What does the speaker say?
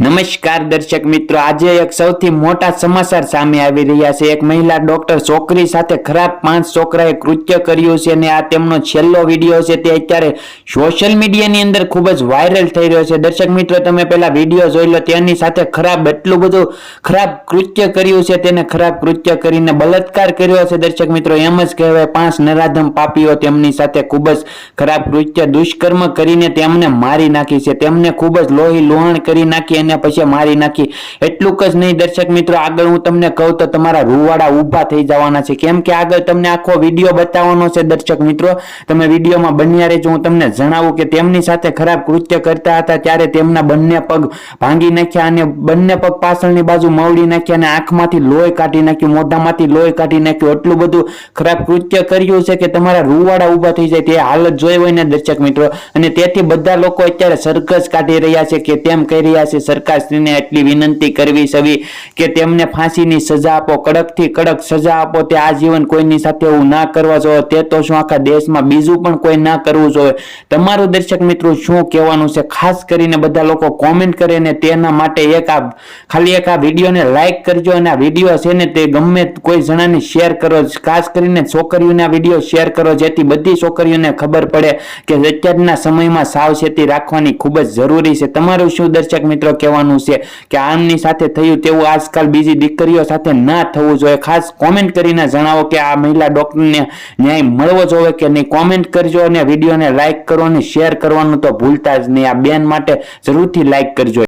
નમસ્કાર દર્શક મિત્રો, આજે એક સૌથી મોટા સમાચાર સામે આવી રહ્યા છે. એક મહિલા ડોક્ટર છોકરી સાથે ખરાબ પાંચ છોકરાએ કૃત્ય કર્યું છે અને આ તેમનો છેલ્લો વીડિયો છે. તે અત્યારે સોશિયલ મીડિયાની અંદર ખૂબ જ વાયરલ થઈ રહ્યો છે. દર્શક મિત્રો, તમે પહેલા વીડિયો જોઈ લો. તેની સાથે ખરાબ એટલું બધું ખરાબ કૃત્ય કર્યું છે. તેને ખરાબ કૃત્ય કરીને બલાત્કાર કર્યો છે. દર્શક મિત્રો, એમ જ કહેવાય, પાંચ નરાધમ પાપીઓ તેમની સાથે ખૂબ જ ખરાબ કૃત્ય, દુષ્કર્મ કરીને તેમને મારી નાખી છે. તેમને ખૂબ જ લોહી લોહણ કરી નાખી અને પછી મારી નાખી. એટલું જ નહીં દર્શક મિત્રો, આગળ હું તમને કહું તો તમારા રૂવાડા ઊભા થઈ જવાના છે. કેમ કે આગળ તમને આખો વીડિયો બતાવવાનો છે દર્શક મિત્રો. તમે વિડીયોમાં બન્યા રહેજો. હું તમને જણાવું કે તેમની સાથે ખરાબ કૃત્ય કરતા હતા ત્યારે તેમના બંને પગ ભાંગી નાખ્યા અને બંને પગ પાછળની બાજુ મવડી નાખ્યા અને આંખમાંથી લોહી કાઢી નાખ્યું, મોઢામાંથી લોહી કાઢી નાખ્યું. એટલું બધું ખરાબ કૃત્ય કર્યું છે કે તમારા રૂવાડા ઊભા થઈ જાય. તે હાલત જોઈ હોય ને દર્શક મિત્રો. અને તેથી બધા લોકો અત્યારે સરઘસ કાઢી રહ્યા છે કે તેમ કહી રહ્યા છે. સરકારશ્રીને એટલી વિનંતી કરવી સવી કે તેમને ફાંસીની સજા આપો, કડકથી કડક સજા આપો, તે આજીવન કોઈની સાથે એવું ના કરવા જોઈએ, તે તો શું આખા દેશમાં બીજું પણ કોઈ ના કરવું જોઈએ. તમારું દર્શક મિત્રો શું કહેવાનું છે? ખાસ કરીને બધા લોકો કોમેન્ટ કરે ને તેના માટે એક આ, ખાલી એક આ વિડીયોને લાઈક કરજો અને આ વીડિયો છે ને તે ગમે કોઈ જણાને શેર કરો. ખાસ કરીને છોકરીઓને વીડિયો શેર કરો, જેથી બધી છોકરીઓને ખબર પડે કે અત્યારના સમયમાં સાવચેતી રાખવાની ખૂબ જ જરૂરી છે. તમારું શું દર્શક મિત્રો કહેવાનું છે કે આમની સાથે થયું તેવું આજકાલ બીજી દીકરીઓ સાથે ના થવું જોઈએ. ખાસ કોમેન્ટ કરીને જણાવો કે આ મહિલા ડોક્ટરને ન્યાય મળવો જોઈએ કે નહીં? કોમેન્ટ કરજો અને વિડીયોને લાઇક કરો અને શેર કરવાનું તો ભૂલતા જ નહીં. આ બેન માટે જરૂરથી લાઇક કરજો.